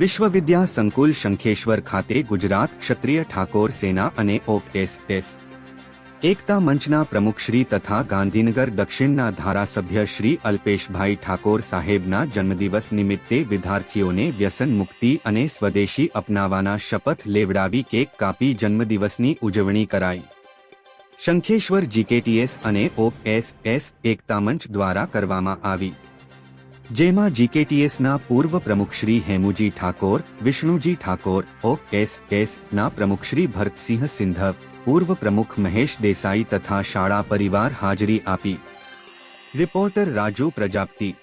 વિશ્વવિદ્યા સંકુલ શંખેશ્વર ખાતે ગુજરાત ક્ષત્રિય ઠાકોર સેના અને ઓપ એસ એસ એકતા મંચના પ્રમુખશ્રી તથા ગાંધીનગર દક્ષિણના ધારાસભ્ય શ્રી અલ્પેશભાઈ ઠાકોર સાહેબના જન્મદિવસ નિમિત્તે વિદ્યાર્થીઓને વ્યસન મુક્તિ અને સ્વદેશી અપનાવવાના શપથ લેવડાવી કેક કાપી જન્મદિવસની ઉજવણી કરાઈ. શંખેશ્વર જીકેટીએસ અને ઓપ એસ એસ એકતા મંચ દ્વારા કરવામાં આવી. जेमा जीकेटीएस ना पूर्व प्रमुख श्री हेमूजी ठाकुर, विष्णुजी ठाकुर और एस एस ना प्रमुख श्री भरत सिंह सिंधव, पूर्व प्रमुख महेश देसाई तथा शाला परिवार हाजरी आपी। रिपोर्टर राजू प्रजापति।